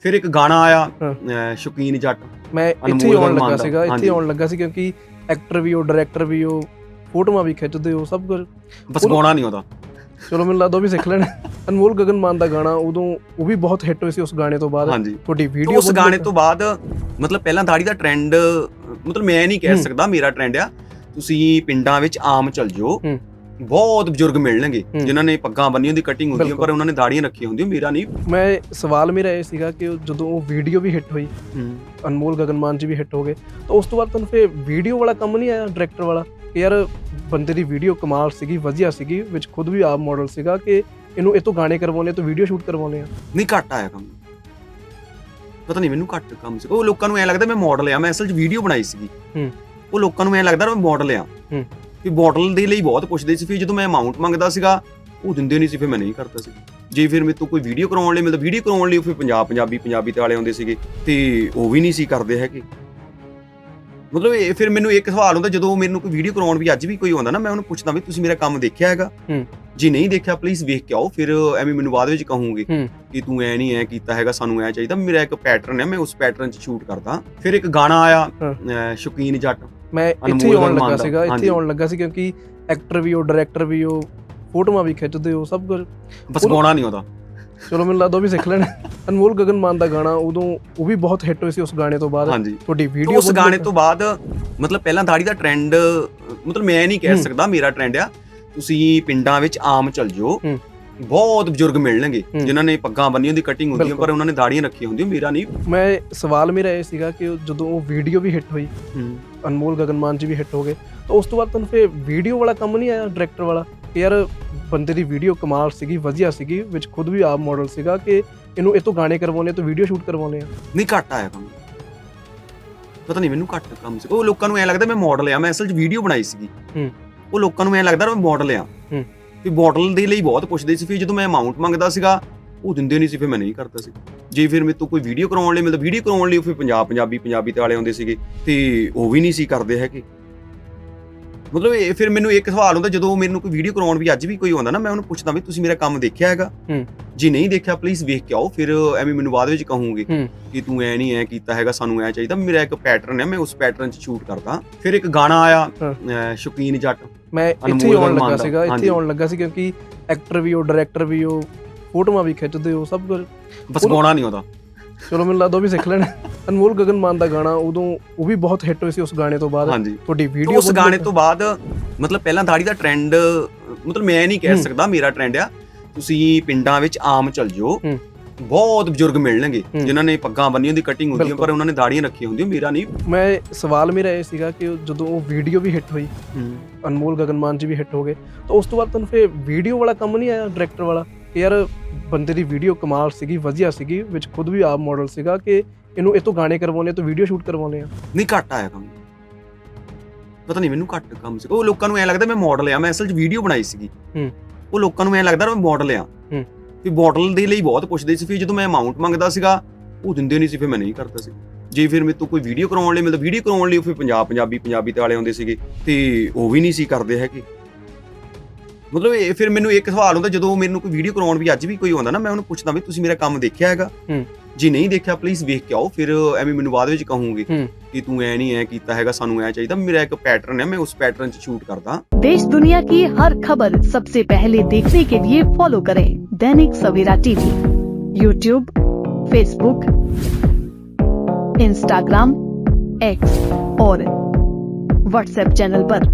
ਫਿਰ ਇੱਕ ਗਾਣਾ ਆਇਆ ਸ਼ੌਕੀਨ ਜੱਟ ਮੈਂ ਇੱਥੇ ਆਉਣ ਲੱਗਾ ਸੀਗਾ ਇੱਥੇ ਆਉਣ ਲੱਗਾ ਸੀ ਕਿਉਂਕਿ ਐਕਟਰ ਵੀ ਹੋ ਡਾਇਰੈਕਟਰ ਵੀ ਹੋ ਫੋਟੋਆਂ ਵੀ ਖਿੱਚਦੇ ਹੋ ਸਭ ਕੁਝ। ਬਸ ਉਹ- ਗਾਉਣਾ ਨਹੀਂ ਆਉਂਦਾ। ਚਲੋ ਮੈਨੂੰ ਲੱਗਦਾ ਉਹ ਵੀ ਸਿੱਖ ਲੈਣਾ। ਅਨਮੋਲ ਗਗਨ ਮਾਨ ਦਾ ਗਾਣਾ ਉਦੋਂ ਉਹ ਵੀ ਬਹੁਤ ਹਿੱਟ ਹੋਈ ਸੀ ਉਸ ਗਾਣੇ ਤੋਂ ਬਾਅਦ। ਤੁਹਾਡੀ ਵੀਡੀਓ ਉਸ ਗਾਣੇ ਤੋਂ ਬਾਅਦ ਮਤਲਬ ਪਹਿਲਾਂ ਦਾੜੀ ਦਾ ਟ੍ਰੈਂਡ ਮਤਲਬ ਮੈਂ ਨਹੀਂ ਕਹਿ। ਸਕਦਾ ਮੇਰਾ ਟ੍ਰੈਂਡ ਆ ਤੁਸੀਂ ਪਿੰਡਾਂ ਵਿੱਚ ਆਮ ਚੱਲ ਜਾਓ। ਬਹੁਤ ਬਜ਼ੁਰਗ ਮਿਲਣਗੇ। ਜਿਨ੍ਹਾਂ ਨੇ ਪੱਗਾਂ ਬੰਨੀਆਂ ਹੁੰਦੀ ਕਟਿੰਗ ਹੁੰਦੀ। ਪਰ ਉਹਨਾਂ ਨੇ ਦਾੜੀਆਂ ਰੱਖੀਆਂ ਹੁੰਦੀਆਂ ਮੇਰਾ ਨਹੀਂ ਮੈਂ ਸਵਾਲ ਮੇਰਾ ਇਹ ਸੀਗਾ ਕਿ ਜਦੋਂ ਉਹ ਵੀਡੀਓ ਵੀ ਹਿੱਟ ਹੋਈ ਅਨਮੋਲ ਗਗਨ ਮਾਨ ਜੀ ਵੀ ਹਿੱਟ ਹੋ ਗਏ ਤਾਂ ਉਸ ਤੋਂ ਬਾਅਦ ਤੁਹਾਨੂੰ ਫੇ ਵੀਡੀਓ ਵਾਲਾ ਕੰਮ ਨਹੀਂ ਆਇਆ ਡਾਇਰੈਕਟਰ ਵਾਲਾ ਕਿ ਯਾਰ ਬੰਦੇ ਦੀ ਵੀਡੀਓ ਕਮਾਲ ਸੀਗੀ ਵਧੀਆ ਸੀਗੀ ਵਿੱਚ ਖੁਦ ਵੀ ਆਪ ਮਾਡਲ ਸੀਗਾ ਕਿ ਇਹਨੂੰ ਇਹ ਤੋਂ ਗਾਣੇ ਕਰਵਾਉਣੇ ਤੋਂ ਵੀਡੀਓ ਸ਼ੂਟ ਕਰਵਾਉਣੇ ਆ ਨਹੀਂ ਘੱਟ ਆਇਆ ਕੰਮ ਪਤਾ ਨਹੀਂ ਮੈਨੂੰ ਘੱਟ ਕੰਮ ਸੀ ਉਹ ਲੋਕਾਂ ਨੂੰ ਐ ਲੱਗਦਾ ਮੈਂ ਮਾਡਲ ਆ ਮੈਂ ਅਸਲ 'ਚ ਵੀਡੀਓ ਬਣਾਈ ਸੀਗੀ ਹੂੰ। ਉਹ ਲੋਕਾਂ ਨੂੰ ਐ ਲੱਗਦਾ ਮੈਂ ਮਾਡਲ ਆ ਹੂੰ। ਵੀ ਬੋਟਲ ਦੇ ਲਈ ਬਹੁਤ ਪੁੱਛਦੇ ਸੀ, ਫਿਰ ਜਦੋਂ ਮੈਂ ਅਮਾਉਂਟ ਮੰਗਦਾ ਸੀਗਾ, ਉਹ ਦਿੰਦੇ ਨਹੀਂ ਸੀ, ਫਿਰ ਮੈਂ ਨਹੀਂ ਕਰਦਾ ਸੀ। ਜੇ ਫਿਰ ਮੇਰੇ ਤੋਂ ਕੋਈ ਵੀਡੀਓ ਕਰਾਉਣ ਲਈ ਮਿਲਦਾ ਵੀਡੀਓ ਕਰਾਉਣ ਲਈ ਉਹ ਫਿਰ ਪੰਜਾਬ, ਪੰਜਾਬੀ ਪੰਜਾਬੀ ਤੇ ਵਾਲੇ ਆਉਂਦੇ ਸੀਗੇ, ਤੇ ਉਹ ਵੀ ਨਹੀਂ ਸੀ ਕਰਦੇ ਹੈਗੇ। ਮਤਲਬ ਇਹ ਫਿਰ ਮੈਨੂੰ ਇੱਕ ਸਵਾਲ ਹੁੰਦਾ, ਜਦੋਂ ਮੈਨੂੰ ਕੋਈ ਵੀਡੀਓ ਕਰਾਉਣ ਵੀ ਅੱਜ ਵੀ ਕੋਈ ਆਉਂਦਾ ਨਾ, ਮੈਂ ਉਹਨੂੰ ਪੁੱਛਦਾ ਵੀ ਤੁਸੀਂ ਮੇਰਾ ਕੰਮ ਦੇਖਿਆ ਹੈਗਾ? ਜੇ ਨਹੀਂ ਦੇਖਿਆ ਪਲੀਜ਼ ਵੇਖ ਕੇ ਆਓ ਫਿਰ ਐਵੇਂ ਮੈਨੂੰ ਬਾਅਦ ਵਿੱਚ ਕਹੋਗੇ। ਕਿ ਤੂੰ ਐ ਨਹੀਂ ਐ ਕੀਤਾ ਹੈਗਾ ਸਾਨੂੰ ਐ ਚਾਹੀਦਾ। ਮੇਰਾ ਇੱਕ ਪੈਟਰਨ ਹੈ ਮੈਂ ਉਸ ਪੈਟਰਨ 'ਚ ਸ਼ੂਟ ਕਰਦਾ। ਫਿਰ ਇੱਕ ਗਾਣਾ ਆਇਆ ਸ਼ੌਕੀਨ ਜੱਟ ਮੈਂ ਇੱਥੇ ਆਉਣ ਲੱਗਾ ਸੀਗਾ ਇੱਥੇ। ਆਉਣ ਲੱਗਾ ਸੀ ਕਿਉਂਕਿ ਐਕਟਰ ਵੀ ਹੋ ਡਾਇਰੈਕਟਰ ਵੀ ਹੋ ਫੋਟੋਆਂ ਵੀ ਖਿੱਚਦੇ ਹੋ ਸਭ ਕੁਝ। ਬਸ ਉਹ- ਗਾਉਣਾ ਨਹੀਂ ਆਉਂਦਾ। ਚਲੋ ਮੈਨੂੰ ਲੱਗਦਾ ਉਹ ਵੀ ਸਿੱਖ ਲੈਣਾ। ਅਨਮੋਲ ਗਗਨ ਮਾਨ ਦਾ ਗਾਣਾ ਉਦੋਂ ਉਹ ਵੀ ਬਹੁਤ ਹਿੱਟ ਹੋਈ ਸੀ ਉਸ ਗਾਣੇ ਤੋਂ ਬਾਅਦ। ਤੁਹਾਡੀ ਵੀਡੀਓ ਉਸ ਗਾਣੇ ਤੋਂ ਬਾਅਦ ਮਤਲਬ ਪਹਿਲਾਂ ਦਾੜੀ ਦਾ ਟ੍ਰੈਂਡ ਮਤਲਬ ਮੈਂ ਨਹੀਂ ਕਹਿ। ਸਕਦਾ ਮੇਰਾ ਟ੍ਰੈਂਡ ਆ। ਤੁਸੀਂ ਪਿੰਡਾਂ ਵਿੱਚ ਆਮ ਚੱਲ ਜਾਓ ਹੂੰ। ਬਹੁਤ ਬਜ਼ੁਰਗ ਮਿਲਣਗੇ ਹੂੰ। ਜਿਨ੍ਹਾਂ ਨੇ ਪੱਗਾਂ ਬੰਨੀਆਂ ਹੁੰਦੀ ਕਟਿੰਗ ਹੁੰਦੀ ਬਿਲਕੁਲ। ਪਰ ਉਹਨਾਂ ਨੇ ਦਾੜੀਆਂ ਰੱਖੀਆਂ ਹੁੰਦੀਆਂ ਮੇਰਾ ਨਹੀਂ ਮੈਂ ਸਵਾਲ ਮੇਰਾ ਇਹ ਸੀਗਾ ਕਿ ਉਹ ਜਦੋਂ ਉਹ ਵੀਡੀਓ ਵੀ ਹਿੱਟ ਹੋਈ ਅਨਮੋਲ ਗਗਨ ਮਾਨ ਜੀ ਵੀ ਹਿੱਟ ਹੋ ਗਏ ਤਾਂ ਉਸ ਤੋਂ ਬਾਅਦ ਤੁਹਾਨੂੰ ਫੇ ਵੀਡੀਓ ਵਾਲਾ ਕੰਮ ਨਹੀਂ ਆਇਆ ਡਾਇਰੈਕਟਰ ਵਾਲਾ ਕਿ ਯਾਰ ਬੰਦੇ ਦੀ ਵੀਡੀਓ ਕਮਾਲ ਸੀਗੀ ਵਧੀਆ ਸੀਗੀ ਵਿੱਚ ਖੁਦ ਵੀ ਆਪ ਮਾਡਲ ਸੀਗਾ ਕਿ ਇਹਨੂੰ ਇਹ ਤੋਂ ਗਾਣੇ ਕਰਵਾਉਣੇ ਤੋਂ ਵੀਡੀਓ ਸ਼ੂਟ ਕਰਵਾਉਣੇ ਆ ਨਹੀਂ ਘੱਟ ਆਇਆ ਕੰਮ ਪਤਾ ਨਹੀਂ ਮੈਨੂੰ ਘੱਟ ਕੰਮ ਸੀ ਉਹ ਲੋਕਾਂ ਨੂੰ ਐ ਲੱਗਦਾ ਮੈਂ ਮਾਡਲ ਆ ਮੈਂ ਅਸਲ 'ਚ ਵੀਡੀਓ ਬਣਾਈ ਸੀਗੀ ਹੂੰ। ਉਹ ਲੋਕਾਂ ਨੂੰ ਐ ਲੱਗਦਾ ਮੈਂ ਮਾਡਲ ਆ। ਹੂੰ। ਵੀ ਮਾਡਲ ਦੇ ਲਈ ਬਹੁਤ ਪੁੱਛਦੇ ਸੀ ਫਿਰ ਜਦੋਂ ਮੈਂ ਅਮਾਉਂਟ ਮੰਗਦਾ ਸੀਗਾ ਉਹ ਦਿੰਦੇ ਨਹੀਂ ਸੀ ਫਿਰ ਮੈਂ ਨਹੀਂ ਕਰਦਾ ਸੀ। ਜੇ ਫਿਰ ਮੇਰੇ ਤੋਂ ਕੋਈ ਵੀਡੀਓ ਕਰਾਉਣ ਲਈ ਮਿਲਦਾ ਵੀਡੀਓ ਕਰਾਉਣ ਲਈ ਉਹ ਫਿਰ ਪੰਜਾਬ ਪੰਜਾਬੀ ਪੰਜਾਬੀ ਤੇ ਵਾਲੇ ਆਉਂਦੇ ਸੀਗੇ ਤੇ ਉਹ ਵੀ ਨਹੀਂ ਸੀ ਕਰਦੇ ਹੈਗੇ। ਮਤਲਬ ਇਹ ਫਿਰ ਮੈਨੂੰ ਇੱਕ ਸਵਾਲ ਹੁੰਦਾ ਜਦੋਂ ਮੈਨੂੰ ਕੋਈ ਵੀਡੀਓ ਕਰਾਉਣ ਵੀ ਅੱਜ ਵੀ ਕੋਈ ਆਉਂਦਾ ਨਾ ਮੈਂ ਉਹਨੂੰ ਪੁੱਛਦਾ ਵੀ ਤੁਸੀਂ ਮੇਰਾ ਕੰਮ ਦੇਖਿਆ ਹੈਗਾ? ਹੂੰ। ਜੇ ਨਹੀਂ ਦੇਖਿਆ ਪਲੀਜ਼ ਵੇਖ ਕੇ ਆਓ ਫਿਰ ਐਵੇਂ ਮੈਨੂੰ ਬਾਅਦ ਵਿੱਚ ਕਹੋਗੇ। ਕਿ ਤੂੰ ਐ ਨਹੀਂ ਐ ਕੀਤਾ ਹੈਗਾ ਸਾਨੂੰ ਐ ਚਾਹੀਦਾ। ਮੇਰਾ ਇੱਕ ਪੈਟਰਨ ਹੈ ਮੈਂ ਉਸ ਪੈਟਰਨ 'ਚ ਸ਼ੂਟ ਕਰਦਾ। ਫਿਰ ਇੱਕ ਗਾਣਾ ਆਇਆ ਸ਼ੌਕੀਨ ਜੱਟ। ਮੈਂ ਇੱਥੇ ਆਉਣ ਲੱਗਾ ਸੀਗਾ ਇੱਥੇ। ਆਉਣ ਲੱਗਾ ਸੀ ਕਿਉਂਕਿ ਐਕਟਰ ਵੀ ਹੋ ਡਾਇਰੈਕਟਰ ਵੀ ਹੋ ਫੋਟੋਆਂ ਵੀ ਖਿੱਚਦੇ ਹੋ ਸਭ ਕੁਝ। ਬਸ ਉਹ- ਗਾਉਣਾ ਨਹੀਂ ਆਉਂਦਾ। ਚਲੋ ਮੈਨੂੰ ਲੱਗਦਾ ਉਹ ਵੀ ਸਿੱਖ ਲੈਣਾ। ਅਨਮੋਲ ਗਗਨ ਮਾਨ ਦਾ ਗਾਣਾ ਉਦੋਂ ਉਹ ਵੀ ਬਹੁਤ ਹਿੱਟ ਹੋਈ ਸੀ ਉਸ ਗਾਣੇ ਤੋਂ ਬਾਅਦ ਹਾਂਜੀ ਤੁਹਾਡੀ ਵੀਡੀਓ ਉਸ ਗਾਣੇ ਤੋਂ ਬਾਅਦ ਮਤਲਬ ਪਹਿਲਾਂ ਦਾੜੀ ਦਾ ਟ੍ਰੈਂਡ ਮਤਲਬ ਮੈਂ ਨਹੀਂ ਕਹਿ ਹੂੰ। ਸਕਦਾ ਮੇਰਾ ਟ੍ਰੈਂਡ ਆ ਤੁਸੀਂ ਪਿੰਡਾਂ ਵਿੱਚ ਆਮ ਚੱਲ ਜਾਓ ਹੂੰ। ਬਹੁਤ ਬਜ਼ੁਰਗ ਮਿਲਣਗੇ ਹੂੰ। ਜਿਨ੍ਹਾਂ ਨੇ ਪੱਗਾਂ ਬੰਨੀਆਂ ਹੁੰਦੀ ਕਟਿੰਗ ਹੁੰਦੀ ਆ, ਬਿਲਕੁਲ। ਪਰ ਉਹਨਾਂ ਨੇ ਦਾੜੀਆਂ ਰੱਖੀਆਂ ਹੁੰਦੀਆਂ ਮੇਰਾ ਨਹੀਂ ਮੈਂ ਸਵਾਲ ਮੇਰਾ ਇਹ ਸੀਗਾ ਕਿ ਉਹ ਜਦੋਂ ਉਹ ਵੀਡੀਓ ਵੀ ਹਿੱਟ ਹੋਈ ਅਨਮੋਲ ਗਗਨ ਮਾਨ ਜੀ ਵੀ ਹਿੱਟ ਹੋ ਗਏ ਤਾਂ ਉਸ ਤੋਂ ਬਾਅਦ ਤੁਹਾਨੂੰ ਫੇ ਵੀਡੀਓ ਵਾਲਾ ਕੰਮ ਨਹੀਂ ਆਇਆ ਡਾਇਰੈਕਟਰ ਵਾਲਾ ਕਿ ਯਾਰ ਬੰਦੇ ਦੀ ਵੀਡੀਓ ਕਮਾਲ ਸੀਗੀ ਵਧੀਆ ਸੀਗੀ ਵਿੱਚ ਖੁਦ ਵੀ ਆਪ ਮਾਡਲ ਸੀਗਾ ਕਿ ਇਹਨੂੰ ਇਹ ਤੋਂ ਗਾਣੇ ਕਰਵਾਉਣੇ ਤੋਂ ਵੀਡੀਓ ਸ਼ੂਟ ਕਰਵਾਉਣੇ ਆ। ਨਹੀਂ ਘੱਟ ਆਇਆ ਕੰਮ। ਪਤਾ ਨਹੀਂ ਮੈਨੂੰ ਘੱਟ ਕੰਮ ਸੀ। ਉਹ ਲੋਕਾਂ ਨੂੰ ਐ ਲੱਗਦਾ ਮੈਂ ਮਾਡਲ ਆ ਮੈਂ ਅਸਲ 'ਚ ਵੀਡੀਓ ਬਣਾਈ ਸੀਗੀ। ਹੂੰ। ਉਹ ਲੋਕਾਂ ਨੂੰ ਐ ਲੱਗਦਾ ਮੈਂ ਮਾਡਲ ਆ। ਹੂੰ। ਵੀ ਮਾਡਲ ਦੇ ਲਈ ਬਹੁਤ ਪੁੱਛਦੇ ਸੀ ਫਿਰ ਜਦੋਂ ਮੈਂ ਅਮਾਉਂਟ ਮੰਗਦਾ ਸੀਗਾ ਉਹ ਦਿੰਦੇ ਨਹੀਂ ਸੀ ਫਿਰ ਮੈਂ ਨਹੀਂ ਕਰਦਾ ਸੀ। ਜੇ ਫਿਰ ਮੇਰੇ ਤੋਂ ਕੋਈ ਵੀਡੀਓ ਕਰਾਉਣ ਲਈ ਮਿਲਦਾ ਵੀਡੀਓ ਕਰਾਉਣ ਲਈ ਉਹ ਫਿਰ ਪੰਜਾਬ ਪੰਜਾਬੀ ਪੰਜਾਬੀ ਤੇ ਵਾਲੇ ਆਉਂਦੇ ਸੀਗੇ ਤੇ ਉਹ ਵੀ ਨਹੀਂ ਸੀ ਕਰਦੇ ਹੈਗੇ। ਮਤਲਬ ਇਹ ਫਿਰ ਮੈਨੂੰ ਇੱਕ ਸਵਾਲ ਹੁੰਦਾ ਜਦੋਂ ਮੈਨੂੰ ਕੋਈ ਵੀਡੀਓ ਕਰਾਉਣ ਵੀ ਅੱਜ ਵੀ ਕੋਈ ਆਉਂਦਾ ਨਾ ਮੈਂ ਉਹਨੂੰ ਪੁੱਛਦਾ ਵੀ ਤੁਸੀਂ ਮੇਰਾ ਕੰਮ ਦੇਖਿਆ ਹੈਗਾ? ਹੂੰ। ਜੇ ਨਹੀਂ ਦੇਖਿਆ ਪਲੀਜ਼ ਵੇਖ ਕੇ ਆਓ ਫਿਰ ਐਵੇਂ ਮੈਨੂੰ ਬਾਅਦ ਵਿੱਚ ਕਹੋਗੇ ਹੂੰ। ਕਿ ਤੂੰ ਐ ਨਹੀਂ ਐ ਕੀਤਾ ਹੈਗਾ ਸਾਨੂੰ ਐ ਚਾਹੀਦਾ ਮੇਰਾ ਇੱਕ ਪੈਟਰਨ ਹੈ ਮੈਂ ਉਸ ਪੈਟਰਨ 'ਚ ਸ਼ੂਟ ਕਰਦਾ देश दुनिया की हर खबर सबसे पहले देखने के लिए फॉलो करें Dainik Savera TV YouTube Facebook Instagram X और व्हाट्सएप चैनल पर।